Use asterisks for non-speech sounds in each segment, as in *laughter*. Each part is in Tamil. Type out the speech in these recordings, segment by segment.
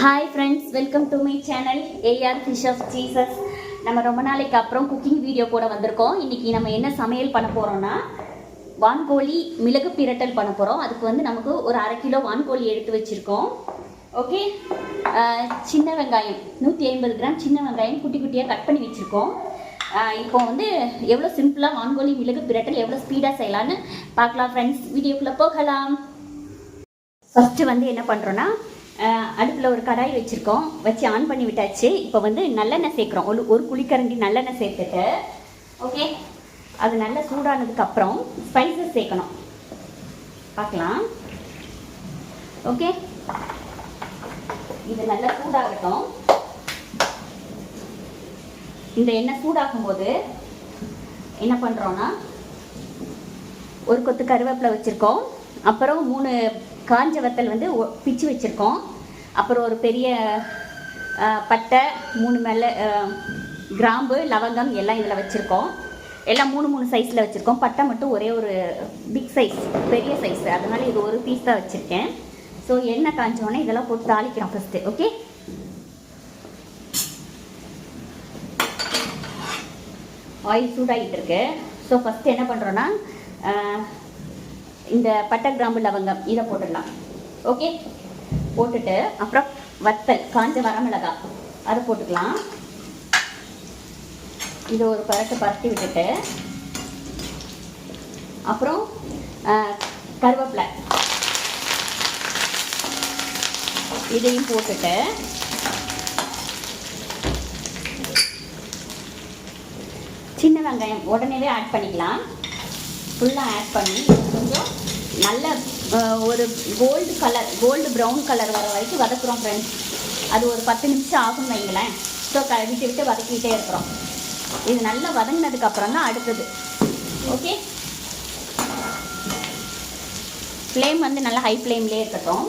Hi friends welcome to my channel AR fish of Jesus நம்ம ரொம்ப நாளைக்கு அப்புறம் குக்கிங் வீடியோ போட வந்திருக்கோம். இன்றைக்கி நம்ம என்ன சமையல் பண்ண போகிறோம்னா வான்கோழி மிளகு பிரட்டல் பண்ண போகிறோம் அதுக்கு வந்து நமக்கு ஒரு அரை கிலோ வான்கோழி எடுத்து வச்சுருக்கோம். ஓகே சின்ன வெங்காயம் நூற்றி ஐம்பது கிராம் சின்ன வெங்காயம் குட்டி குட்டியாக கட் பண்ணி வச்சுருக்கோம். இப்போ வந்து எவ்வளோ சிம்பிளாக வான்கோழி மிளகு பிரட்டல் எவ்வளோ ஸ்பீடாக செய்யலான்னு பார்க்கலாம் ஃப்ரெண்ட்ஸ் வீடியோக்குள்ளே போகலாம். ஃபஸ்ட்டு வந்து என்ன பண்ணுறோன்னா அடுப்பில் ஒரு கடாய் வச்சுருக்கோம். வச்சு ஆன் பண்ணி விட்டாச்சு. இப்போ வந்து நல்லெண்ணெய் சேர்க்குறோம். ஒரு ஒரு குழிக்கரண்டி நல்லெண்ணெய் சேர்த்துட்டு ஓகே அது நல்லா சூடானதுக்கப்புறம் ஸ்பைசஸ் சேர்க்கணும். பார்க்கலாம். ஓகே இது நல்லா சூடாகட்டும். இந்த எண்ணெய் சூடாகும் போது என்ன பண்ணுறோன்னா ஒரு கொத்து கருவேப்பிலை வச்சுருக்கோம். அப்புறம் மூணு காஞ்ச வத்தல் வந்து ஒ- பிச்சு வச்சுருக்கோம். அப்புறம் ஒரு பெரிய பட்டை மூணு மேலே கிராம்பு லவங்கம் எல்லாம் இதில் வச்சுருக்கோம். எல்லாம் மூணு மூணு சைஸில் வச்சுருக்கோம். பட்டை மட்டும் ஒரே ஒரு பிக் சைஸ் பெரிய சைஸ் அதனால் இது ஒரு பீஸ் தான் வச்சுருக்கேன். ஸோ எண்ணெய் காஞ்சோடனே இதெல்லாம் போட்டு தாளிக்கிறோம் ஃபஸ்ட்டு ஓகே ஆயில் சூடாகிட்டு இருக்கு. ஸோ ஃபஸ்ட்டு என்ன பண்ணுறோன்னா இந்த பட்டை கிராம்பு லவங்கம் இதை போட்டுடலாம். ஓகே போட்டுட்டு அப்புறம் வத்தல் காஞ்ச வரமிளகா அதை போட்டுக்கலாம். இது ஒரு பரட்டு பரட்டி விட்டுட்டு அப்புறம் கருவேப்பிலை. இதையும் போட்டுட்டு சின்ன வெங்காயம் உடனேவே ஆட் பண்ணிக்கலாம். ஃபுல்லாக ஆட் பண்ணி கொஞ்சம் நல்ல ஒரு gold colour gold brown colour வர வரைக்கும் வதக்குறோம் ஃப்ரெண்ட்ஸ் அது ஒரு பத்து நிமிஷம் ஆகும் வைங்களேன். ஸோ விட்டு விட்டு வதக்கிட்டே இருக்கிறோம். இது நல்லா வதங்கினதுக்கப்புறம் தான் அடுத்தது. ஓகே ஃப்ளேம் வந்து நல்லா ஹை ஃப்ளேம்லேயே இருக்கட்டும்.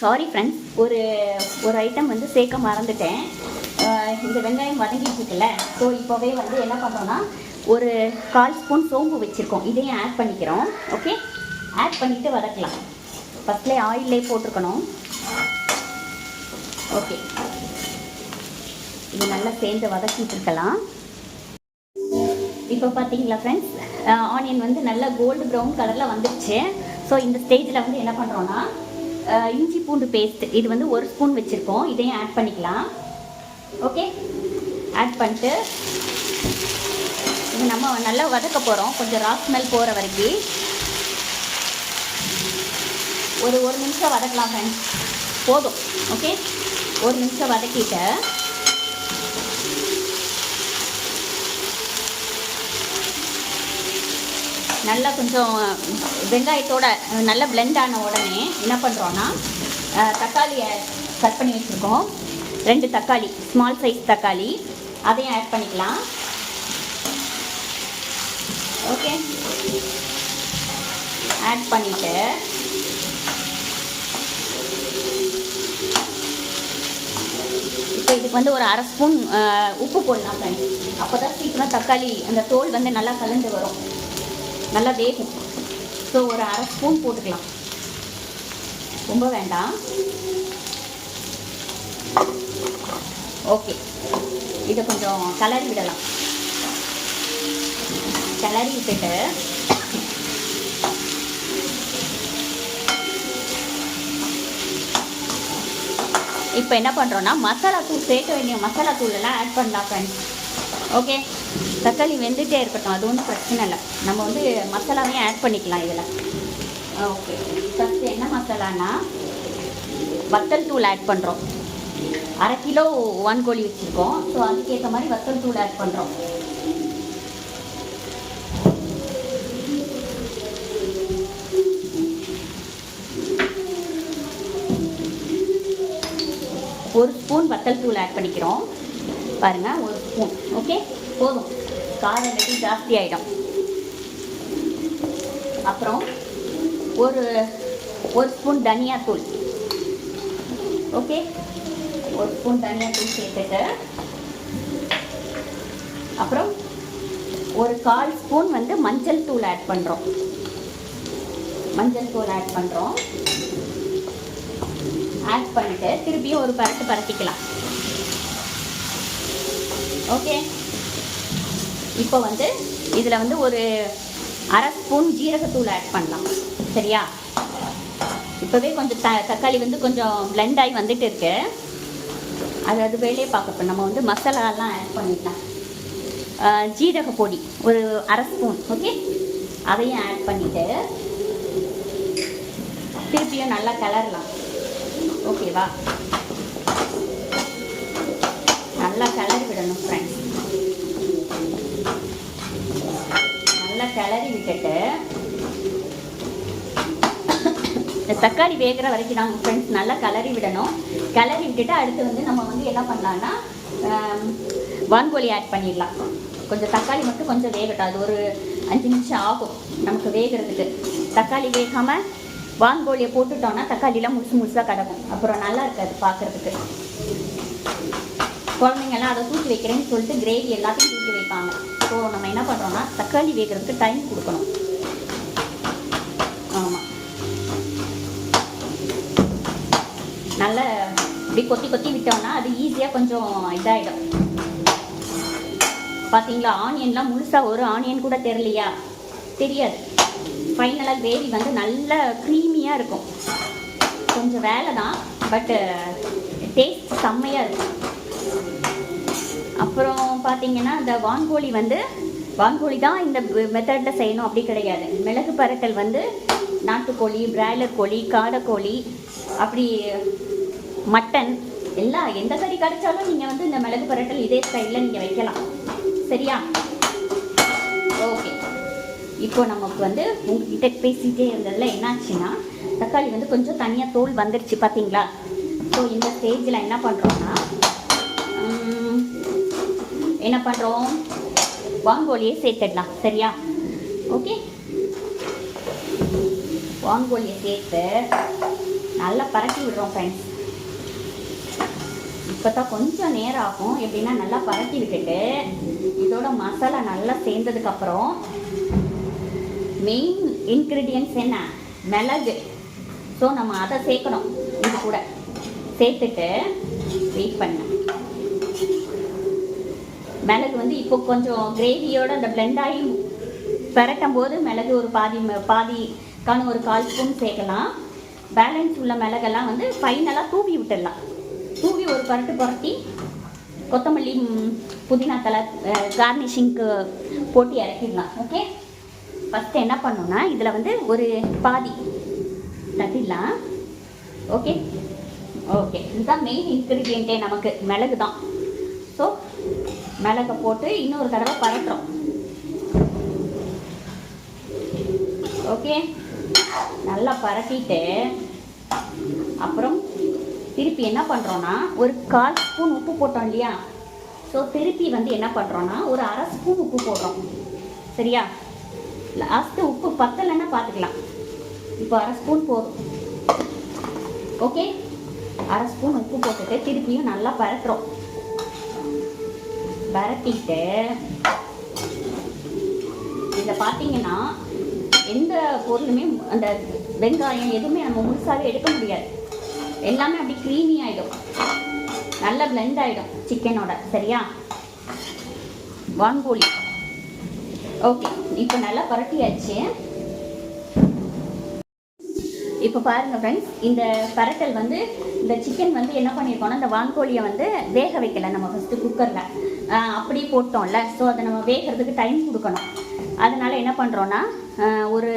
சாரி ஃப்ரெண்ட்ஸ் ஒரு ஒரு ஐட்டம் வந்து சேர்க்க மறந்துட்டேன். இந்த வெங்காயம் வதங்கிட்டு இருக்குல்ல. ஸோ இப்போவே வந்து என்ன பண்ணுறோன்னா ஒரு கால் ஸ்பூன் சோம்பு வச்சுருக்கோம். இதையும் ஆட் பண்ணிக்கிறோம். ஓகே ஆட் பண்ணிவிட்டு வதக்கலாம். ஃபஸ்ட்லேயே ஆயிலே போட்டிருக்கணும். ஓகே இது நல்லா சேர்ந்து வதக்கிட்டு இருக்கலாம். இப்போ பார்த்தீங்களா ஃப்ரெண்ட்ஸ் ஆனியன் வந்து நல்லா கோல்டு ப்ரௌன் கலரில் வந்துடுச்சு ஸோ இந்த ஸ்டேஜில் வந்து என்ன பண்ணுறோன்னா இஞ்சி பூண்டு பேஸ்ட் இது வந்து ஒரு ஸ்பூன் வச்சுருக்கோம். இதையும் ஆட் பண்ணிக்கலாம். ஓகே? ஆட் பண்ணிட்டு இது நம்ம நல்லா வதக்க போகிறோம் கொஞ்சம் ரா ஸ்மெல் போகிற வரைக்கும். ஒரு ஒரு நிமிஷம் வதக்கலாம் ஃப்ரெண்ட்ஸ் போதும். ஓகே? ஒரு நிமிஷம் வதக்கிட்டு நல்லா கொஞ்சம் வெங்காயத்தோட நல்லா பிளெண்ட் ஆன உடனே என்ன பண்ணுறோன்னா தக்காளியை கட் பண்ணி வச்சுருக்கோம். ரெண்டு தக்காளி ஸ்மால் சைஸ் தக்காளி. அதையும் ஆட் பண்ணிக்கலாம். ஓகே ஆட் பண்ணிவிட்டு இப்போ இதுக்கு வந்து ஒரு அரை ஸ்பூன் உப்பு போடலாம் ஃப்ரெண்ட்ஸ் அப்போ தான் சீக்கிரம் தக்காளி அந்த தோல் வந்து நல்லா கலந்து வரும். நல்லா வேகும். ஸோ ஒரு அரை ஸ்பூன் போட்டுக்கலாம். ரொம்ப வேண்டாம். ஓகே. இதை கொஞ்சம் கலரி விடலாம். கலரி விட்டுட்டு இப்போ என்ன பண்ணுறோன்னா மசாலா தூள் சேர்க்க வேண்டிய மசாலா தூள் எல்லாம் ஆட் பண்ணலாம் ஃப்ரெண்ட்ஸ் ஓகே? தக்காளி வெந்துட்டே இருக்கட்டும் அது ஒன்றும் பிரச்சனை இல்லை. நம்ம வந்து மசாலாவையும் ஆட் பண்ணிக்கலாம் இதில். ஓகே. ஃபஸ்ட்டு என்ன மசாலான்னா வத்தல் தூள் ஆட் பண்ணுறோம் அரை கிலோ ஒன் கோழி வச்சுருக்கோம். ஸோ அதுக்கேற்ற மாதிரி வத்தல் தூள் ஆட் பண்ணுறோம் ஒரு ஸ்பூன் வத்தல் தூள் ஆட் பண்ணிக்கிறோம். பாருங்கள் ஒரு ஸ்பூன் ஓகே போதும். காரம் இல்லாட்டி ஜாஸ்தி ஆகிடும் அப்புறம் ஒரு ஒரு ஸ்பூன் தனியாத்தூள் ஓகே ஒரு ஸ்பூன் தனியாத்தூள் சேர்த்துட்டு அப்புறம் ஒரு கால் ஸ்பூன் வந்து மஞ்சள் தூள் ஆட் பண்ணுறோம் மஞ்சள் தூள் ஆட் பண்ணுறோம் ஆட் பண்ணிட்டு திருப்பியும் ஒரு பரட்டு பரட்டிக்கலாம். ஓகே இப்போ வந்து இதில் வந்து ஒரு அரை ஸ்பூன் ஜீரகத்தூள் ஆட் பண்ணலாம். சரியா? இப்போவே கொஞ்சம் த தக்காளி வந்து கொஞ்சம் blend ஆகி வந்துட்டு இருக்கு. அது அது பார்க்க இப்போ நம்ம வந்து மசாலாலாம் ஆட் பண்ணிக்கலாம். ஜீரக பொடி ஒரு அரை ஸ்பூன் ஓகே அதையும் ஆட் பண்ணிவிட்டு திருப்பியும் நல்லா கிளறலாம். ஓகேவா நல்லா கிளறி விடணும் ஃப்ரெண்ட்ஸ் நல்லா கிளறி விட்டுட்டு இந்த தக்காளி வேகிற வரைக்கும் நாங்கள் ஃப்ரெண்ட்ஸ் நல்லா கிளறி விடணும். கிளறி விட்டுட்டு அடுத்து வந்து நம்ம வந்து என்ன பண்ணலான்னா வான்கோழி ஆட் பண்ணிடலாம். கொஞ்சம் தக்காளி மட்டும் கொஞ்சம் வேகட்டும். அது ஒரு அஞ்சு நிமிஷம் ஆகும் நமக்கு வேகிறதுக்கு. தக்காளி வேகாமல் வான்கோழியை போட்டுட்டோம்னா தக்காளிலாம் முழுசு முழுசாக கிடக்கும் அப்புறம் நல்லா இருக்காது பார்க்குறதுக்கு. குழந்தைங்கெல்லாம் அதை தூக்கி வைக்கிறேன்னு சொல்லிட்டு கிரேவி எல்லாத்தையும் தூக்கி வைப்பாங்க. ஸோ நம்ம என்ன பண்ணுறோம்னா தக்காளி வேகிறதுக்கு டைம் கொடுக்கணும். இப்படி கொத்தி கொத்தி விட்டோம்னா அது ஈஸியாக கொஞ்சம் இதாகிடும் பார்த்தீங்களா ஆனியன்லாம் முழுசாக ஒரு ஆனியன் கூட தெரியலையா? தெரியாது. ஃபைனலாக கிரேவி வந்து நல்ல க்ரீமியாக இருக்கும். கொஞ்சம் வேலை தான் பட்டு டேஸ்ட் செம்மையாக இருக்கும். அப்புறம் பார்த்தீங்கன்னா இந்த வான்கோழி வந்து வான்கோழி தான் இந்த மெத்தடில் செய்யணும் அப்படி கிடையாது. மிளகு பரட்டல் வந்து நாட்டுக்கோழி பிராய்லர் கோழி காடைக்கோழி அப்படி மட்டன் எல்லாம் எந்த கறி கிடைச்சாலும் நீங்கள் வந்து இந்த மிளகு பரட்டல் இதே ஸ்டைலில் நீங்கள் வைக்கலாம். சரியா? ஓகே. இப்போ நமக்கு வந்து உங்ககிட்ட பேசிகிட்டே இருந்ததில் என்னாச்சுன்னா தக்காளி வந்து கொஞ்சம் தனியாக தோல் வந்துருச்சு பார்த்தீங்களா ஸோ இந்த ஸ்டேஜில் என்ன பண்ணுறோன்னா என்ன பண்ணுறோம் வாங்கோலியை சேர்த்துடலாம். சரியா? ஓகே? வாங்கோலியை சேர்த்து நல்லா பரட்டி விடுறோம் ஃப்ரெண்ட்ஸ் இப்போ தான் கொஞ்சம் நேரம் ஆகும். எப்படின்னா நல்லா பரட்டி விட்டுட்டு இதோட மசாலா நல்லா சேர்ந்ததுக்கப்புறம் மெயின் இன்க்ரீடியன்ஸ் என்ன? மிளகு. ஸோ நம்ம அதை சேர்க்கணும். இது கூட. சேர்த்துட்டு வெயிட் பண்ண. மிளகு வந்து இப்போ கொஞ்சம் கிரேவியோட அந்த பிளெண்ட் ஆகி பரட்டும் போது மிளகு ஒரு பாதி ம- பாதிக்கான ஒரு கால் ஸ்பூன் சேர்க்கலாம். பேலன்ஸ் உள்ள மிளகெல்லாம் வந்து ஃபைனலாக தூவி விட்டுடலாம். ஒரு பரட்டு புரட்டி கொத்தமல்லி புதினா தலை கார்னிஷிங்க்கு போட்டு இறக்கிடலாம் ஓகே ஃபஸ்ட்டு என்ன பண்ணோன்னா இதில் வந்து ஒரு பாதி தட்டிடலாம் ஓகே ஓகே இதுதான் மெயின் இன்க்ரீடியண்ட்டே நமக்கு மிளகு தான். ஸோ மிளகை போட்டு இன்னொரு தடவை பரட்டுறோம். ஓகே நல்லா பரட்டிட்டு அப்புறம் திருப்பி என்ன பண்ணுறோன்னா ஒரு கால் ஸ்பூன் உப்பு போட்டோம் இல்லையா? ஸோ திருப்பி வந்து என்ன பண்ணுறோன்னா ஒரு அரை ஸ்பூன் உப்பு போடுறோம். சரியா? லாஸ்ட்டு உப்பு பத்தலைன்னா பார்த்துக்கலாம் இப்போ அரை ஸ்பூன் போதும். ஓகே அரை ஸ்பூன் உப்பு போட்டுட்டு திருப்பியும் நல்லா பரட்டுறோம். பரட்டிட்டு இதில் பார்த்தீங்கன்னா எந்த பொருளுமே அந்த வெங்காயம் எதுவுமே நம்ம முழுசாகவே எடுக்க முடியாது. எல்லாமே அப்படி க்ரீமி ஆகிடும் நல்லா பிளெண்ட் ஆகிடும் சிக்கனோட சரியா? வான்கோழி. ஓகே இப்போ நல்லா பரட்டியாச்சு. இப்போ பாருங்கள் ஃப்ரெண்ட்ஸ் இந்த பரட்டல் வந்து இந்த சிக்கன் வந்து என்ன பண்ணியிருக்கோம்னா இந்த வான்கோழியை வந்து வேக வைக்கலை நம்ம ஃபஸ்ட்டு குக்கரில் அப்படியே போட்டோம்ல. ஸோ அதை நம்ம வேகிறதுக்கு டைம் கொடுக்கணும். அதனால் என்ன பண்ணுறோன்னா ஒரு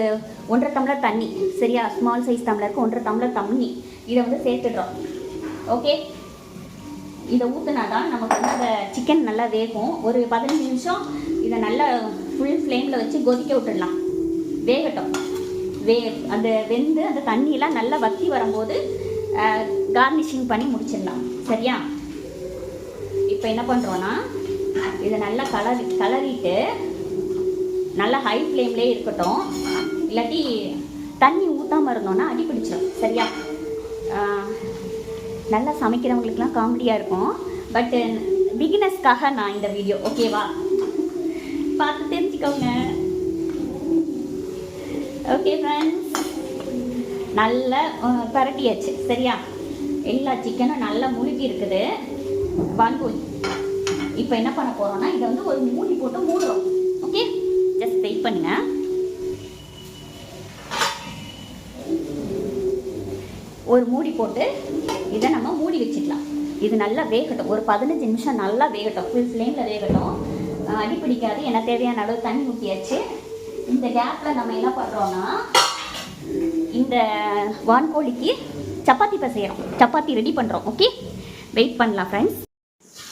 ஒன்றரை டம்ளர் தண்ணி சரியா? ஸ்மால் சைஸ் டம்ளருக்கு ஒன்றரை டம்ளர் தண்ணி இதை வந்து சேர்த்துடுறோம். ஓகே இதை ஊற்றினா தான் நமக்கு வந்து அந்த சிக்கன் நல்லா வேகும். ஒரு பதினஞ்சு நிமிஷம் இதை நல்லா ஃபுல் ஃப்ளேமில் வச்சு கொதிக்க விட்டுடலாம். வேகட்டும். வே அந்த வெந்து அந்த தண்ணியெல்லாம் நல்லா வத்தி வரும்போது கார்னிஷிங் பண்ணி முடிச்சிடலாம். சரியா? இப்போ என்ன பண்ணுறோன்னா இதை நல்லா கலரி கலரிட்டு நல்லா ஹை ஃப்ளேம்லேயே இருக்கட்டும். இல்லாட்டி தண்ணி ஊற்றாம இருந்தோன்னா அடி பிடிச்சிடும் சரியா? நல்லா சமைக்கிறவங்களுக்குலாம் காமெடியாக இருக்கும். பட்டு பிகினஸ்க்காக நான் இந்த வீடியோ ஓகேவா பார்த்து தெரிஞ்சுக்கோங்க. ஓகே ஃப்ரெண்ட்ஸ் நல்லா பரட்டியாச்சு. சரியா? எல்லா சிக்கனும் நல்லா முழுகி இருக்குது. வான்கோழி இப்போ என்ன பண்ண போகிறோன்னா இதை வந்து ஒரு மூடி போட்டு மூடுறோம். வெயிட் பண்ணுங்க. ஒரு மூடி போட்டு இதை நம்ம மூடி வச்சுக்கலாம். இது நல்லா வேகட்டும். ஒரு பதினஞ்சு நிமிஷம் நல்லா வேகட்டும். ஃபுல் ஃப்ளேமில் வேகட்டும். அடி பிடிக்காது. எனக்கு தேவையான அளவு தண்ணி ஊற்றியாச்சு இந்த கேப்பில் நம்ம என்ன பண்ணுறோன்னா இந்த வான்கோழிக்கு சப்பாத்தி பசைகிறோம் சப்பாத்தி ரெடி பண்ணுறோம் ஓகே வெயிட் பண்ணலாம் ஃப்ரெண்ட்ஸ்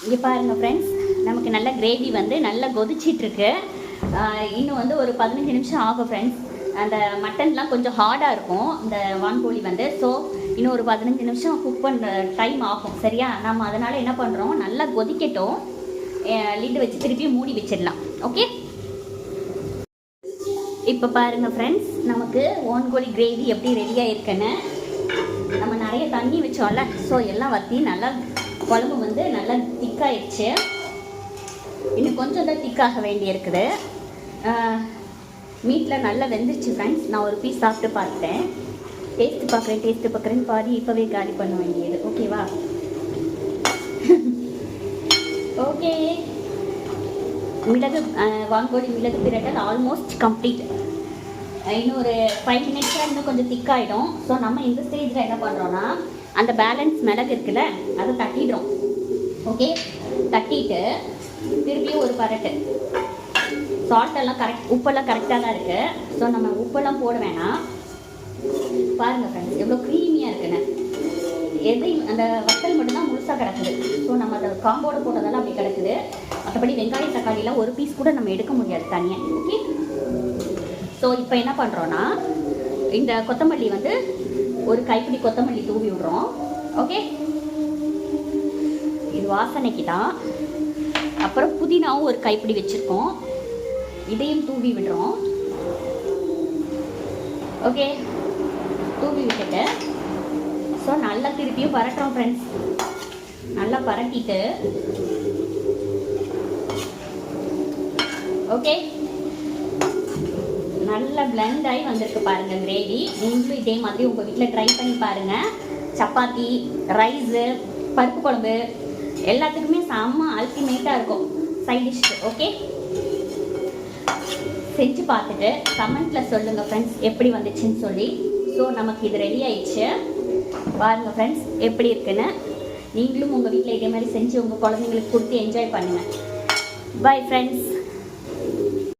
இங்கே பாருங்கள் ஃப்ரெண்ட்ஸ் நமக்கு நல்ல கிரேவி வந்து நல்லா கொதிச்சிட்ருக்கு இன்னும் வந்து ஒரு பதினஞ்சு நிமிஷம் ஆகும் ஃப்ரெண்ட்ஸ் அந்த மட்டன்லாம் கொஞ்சம் ஹார்டாக இருக்கும் இந்த வான்கோழி வந்து. ஸோ இன்னும் ஒரு பதினஞ்சு நிமிஷம் குக் பண்ணுற டைம் ஆகும் சரியா? நம்ம அதனால் என்ன பண்ணுறோம் நல்லா கொதிக்கட்டும். லிட்டு வச்சு திருப்பி மூடி வச்சிடலாம் ஓகே இப்போ பாருங்கள் ஃப்ரெண்ட்ஸ் நமக்கு ஓன்கோழி கிரேவி எப்படி ரெடியாக இருக்குன்னு நம்ம நிறைய தண்ணி வச்சோம்ல ஸோ எல்லாம் வற்றி நல்லா குழம்பு வந்து நல்லா திக்காயிடுச்சு இன்னும் கொஞ்சம் தான் திக்காக வேண்டி இருக்குது மீட்டில் நல்லா வெந்துருச்சு ஃப்ரெண்ட்ஸ் நான் ஒரு பீஸ் சாப்பிட்டு பார்த்தேன். டேஸ்ட்டு பார்க்குறேன் டேஸ்ட்டு பார்க்குறேன்னு பாதி இப்போவே காலி பண்ண வேண்டியது. ஓகேவா ஓகே *laughs* மிளகு அஹ், மிளகு பிரட்டல் ஆல்மோஸ்ட் கம்ப்ளீட் இன்னும் ஒரு ஃபைவ் மினிட்ஸில் இன்னும் கொஞ்சம் திக்காயிடும் ஸோ நம்ம இந்த ஸ்டேஜில் என்ன பண்ணுறோன்னா அந்த பேலன்ஸ் மிளகு இருக்குல்ல அதை தட்டிடுறோம். ஓகே தட்டிட்டு திருப்பியும் ஒரு பரட்டு. சால்ட்டெல்லாம் கரெக்ட் உப்பெல்லாம் கரெக்டாக தான் இருக்குது ஸோ நம்ம உப்பெல்லாம் போட வேணாம். பாருங்கள் ஃப்ரெண்ட்ஸ் எவ்வளோ க்ரீமியாக இருக்குன்னு. எதையும் அந்த வத்தல் மட்டும்தான் முழுசாக கிடக்குது. ஸோ நம்ம அந்த காம்போட போட்டதெல்லாம் அப்படி கிடக்குது. மற்றபடி வெங்காயம் தக்காளிலாம் ஒரு பீஸ் கூட நம்ம எடுக்க முடியாது தனியாக ஓகே ஸோ இப்போ என்ன பண்ணுறோன்னா இந்த கொத்தமல்லி வந்து ஒரு கைப்பிடி கொத்தமல்லி தூவி விடுறோம் ஓகே இது வாசனைக்கு தான் அப்புறம் புதினாவும் ஒரு கைப்பிடி வச்சுருக்கோம். இதையும் தூவி விடுறோம். ஓகே தூவி விட்டுட்டு ஸோ நல்லா திருப்பியும் பரட்டுறோம் ஃப்ரெண்ட்ஸ் நல்லா பரட்டிட்டு ஓகே நல்லா பிளெண்ட் ஆகி வந்திருக்கு பாருங்கள் கிரேவி நீங்களும் இதே மாதிரி உங்கள் வீட்டில் ட்ரை பண்ணி பாருங்கள் சப்பாத்தி ரைஸு பருப்பு குழம்பு எல்லாத்துக்குமே செம்ம அல்டிமேட்டாக இருக்கும். சைட் டிஷ் ஓகே செஞ்சு பார்த்துட்டு கமெண்ட்டில் சொல்லுங்கள் ஃப்ரெண்ட்ஸ் எப்படி வந்துச்சுன்னு சொல்லி. ஸோ நமக்கு இது ரெடி ஆயிடுச்சு. பாருங்கள் ஃப்ரெண்ட்ஸ் எப்படி இருக்குன்னு. நீங்களும் உங்கள் வீட்டில் இதே மாதிரி செஞ்சு உங்கள் குழந்தைங்களுக்கு கொடுத்து என்ஜாய் பண்ணுங்கள் பை ஃப்ரெண்ட்ஸ்